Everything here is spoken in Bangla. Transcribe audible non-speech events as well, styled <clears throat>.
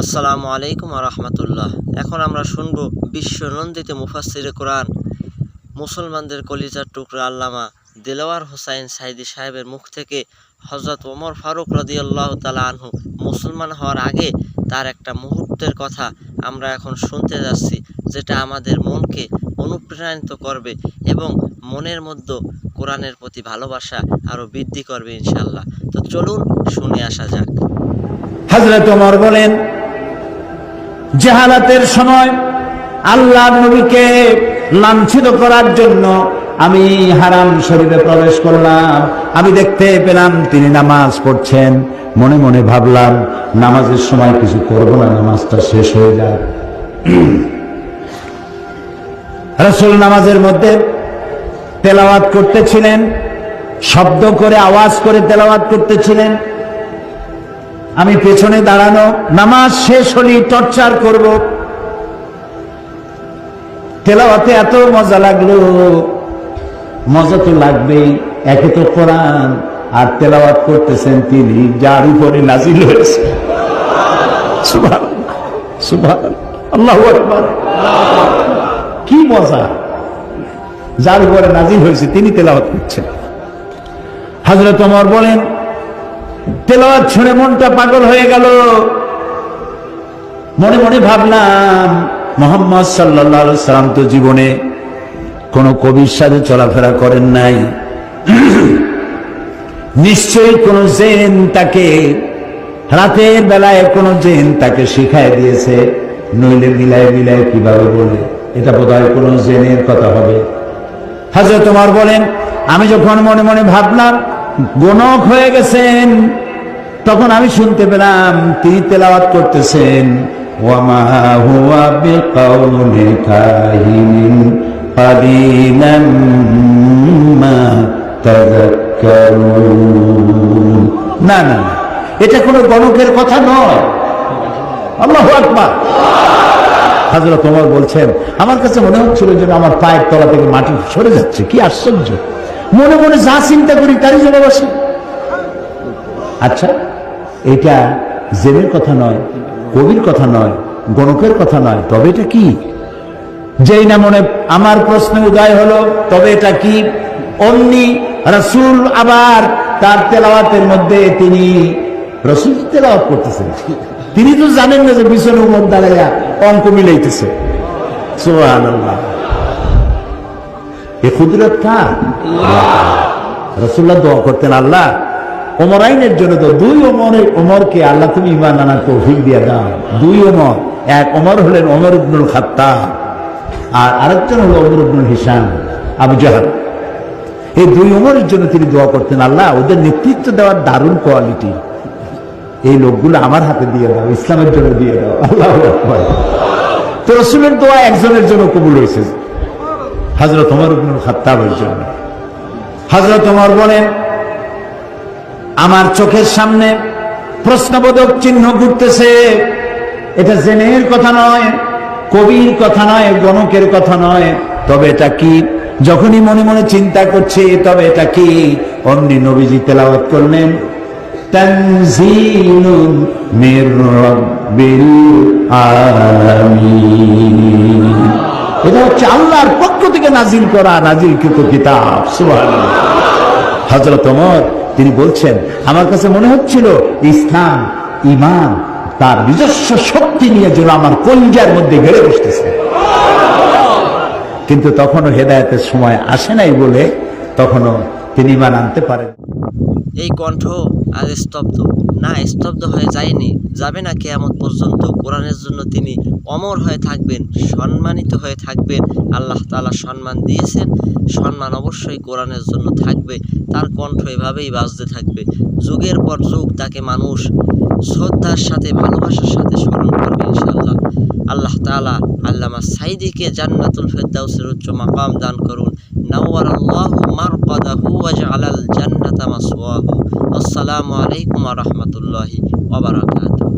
আসসালামু আলাইকুম রহমতুল্লাহ। এখন আমরা শুনব বিশ্বনন্দিত মুফাসির কোরআন, মুসলমানদের কলিজার টুকরা আল্লামা দিলওয়ার হোসাইন সাইদি সাহেবের মুখ থেকে হজরত ওমর ফারুক রদিয়াল্লাহ তালা আনহু মুসলমান হওয়ার আগে তার একটা মুহূর্তের কথা আমরা এখন শুনতে যাচ্ছি, যেটা আমাদের মনকে অনুপ্রাণিত করবে এবং মনের মধ্যে কোরআনের প্রতি ভালোবাসা আরও বৃদ্ধি করবে ইনশাল্লাহ তো চলুন শুনে আসা যাক। হজরত ওমর বলেন জেহালাতের সময় আল্লাহ নবীকে লাঞ্ছিত করার জন্য আমি হারাম শরীরে প্রবেশ করলাম। আমি দেখতে পেলাম তিনি নামাজ পড়ছেন। মনে মনে ভাবলাম, নামাজের সময় কিছু করব না, নামাজটা শেষ হয়ে যায় <clears throat> রসুল নামাজের মধ্যে তেলাওয়াত করতেছিলেন, শব্দ করে আওয়াজ করে তেলাওয়াত করতেছিলেন। আমি পেছনে দাঁড়ানো, নামাজ শেষ হলি টর্চার করব। তেলাওয়াতে এত মজা লাগল। মজা তো লাগবেই, একে তো কোরআন, আর তেলাওয়াত করতেছেন তিনি, যার উপরে নাজিল হয়েছে। কি মজা। যার উপরে নাজিল হয়েছে, তিনি তেলাওয়াত করছেন। হজরত ওমর বলেন তেলাওয়াত শুনে মনটা পাগল হয়ে গেল। মনে মনে ভাবলাম, মোহাম্মদ সাল্লা সাল্লাম তো জীবনে কোন কবির সাথে চলাফেরা করেন নাই। নিশ্চয়ই কোন জেন তাকে রাতের বেলায় কোন জেন তাকে শিখায় দিয়েছে, নইলে মিলায় মিলায় কীভাবে বলে এটা বোধ হয় কোন জেনের কথা হবে। হাজরত তোমার বলেন, আমি যখন মনে মনে ভাবলাম গণক হয়ে গেছেন তখন আমি শুনতে পেলাম তিনি তেলাওয়াত করতেছেন ওয়ামা হুয়া বিকাউলি কাহিনিন قليلا ما تذكرون না না না এটা কোনো গণকের কথা নয় আল্লাহু আকবার হাজরত তোমার বলছেন আমার কাছে মনে হচ্ছিল যে আমার পায়ের তলা থেকে মাটি সরে যাচ্ছে কি আশ্চর্য মনে মনে যা চিন্তা করি, তারই জন্য বসে আচ্ছা এটা জেনের কথা নয়, কবির কথা নয়, গণকের কথা নয়, তবে এটা কি? যেই না মনে আমার প্রশ্নে উদয় হলো, তবে এটা কি? অমনি রসুল আবার তার তেলাওয়াতের মধ্যে তিনি রসুল তেলাওয়াত করতেছেন। তিনি তো জানেন না যে উমর দাঁড়াইয়া অঙ্ক মিলাইতেছে। সুবহানাল্লাহ। এ কুদরত কার? রসুল্লাহ দোয়া করতেন, আল্লাহ, ওমর আইনের জন্য তো দুই ওমরে ওমরকে আল্লাহ তুমি ইমান আনার তৌফিক দিয়ে দাও। দুই ওমর, এক ওমর হলেন ওমর ইবনুল খাত্তাব আর আরেকজন হলো ওমর ইবনুল হিসাম আবু জাহাল। এই দুই ওমরের জন্য তিনি দোয়া করতেন, আল্লাহ, ওদের নেতৃত্ব দেওয়ার দারুণ কোয়ালিটি। এই লোকগুলো আমার হাতে দিয়ে দাও, ইসলামের জন্য দিয়ে দাও। আল্লাহ তো রসুলের দোয়া একজনের জন্য কবুল হয়েছে। হজরত ওমর ইবনুল খাত্তাবের জন্য। হজরত ওমর বলেন, আমার চোখের সামনে প্রশ্নবোধক চিহ্ন ঘুরতেছে। এটা জেনের কথা নয়, কবির কথা নয়, গণকের কথা নয়। তবে এটা কি? যখনই মনে মনে চিন্তা করছে, তবে এটা কি? অমনি নবীজি তেলাওয়াত করলেন, তানজিলুন মির রাব্বিল আলামিন। এটা হচ্ছে আল্লাহর পক্ষ থেকে নাজিল করা নাজিলকৃত কিতাব। হজরত অমর তিনি বলছেন, আমার কাছে মনে হচ্ছিল ইসলাম ইমান তার নিজস্ব শক্তি নিয়ে যেন আমার কলিজার মধ্যে ঘেরে বসতেছে। কিন্তু তখনও হেদায়তের সময় আসে নাই বলে তখনও তিনি ইমান আনতে পারেন। এই কণ্ঠ আজ স্তব্ধ। না, স্তব্ধ হয়ে যায়নি। যাবে না কেয়ামত পর্যন্ত। কোরআনের জন্য তিনি অমর হয়ে থাকবেন, সম্মানিত হয়ে থাকবেন। আল্লাহ তাআলা সম্মান দিয়েছেন। সম্মান অবশ্যই কোরআনের জন্য থাকবে। তার কণ্ঠ এভাবেই বাজতে থাকবে। যুগের পর যুগ তাকে মানুষ শ্রদ্ধার সাথে, ভালোবাসার সাথে স্মরণ করবে ইনশাআল্লাহ। আল্লাহ তাআলা আল্লামা সাইদিকে জান্নাতুল ফেরদাউসের উচ্চ মাকাম দান করুন। নাওয়ার আল্লাহ মারকাদাহু ওয়াজআলাল জান্নাতা মাসওয়াহু আসসালামু আলাইকুম ওয়া রাহমাতুল্লাহি ওয়া বারাকাতুহু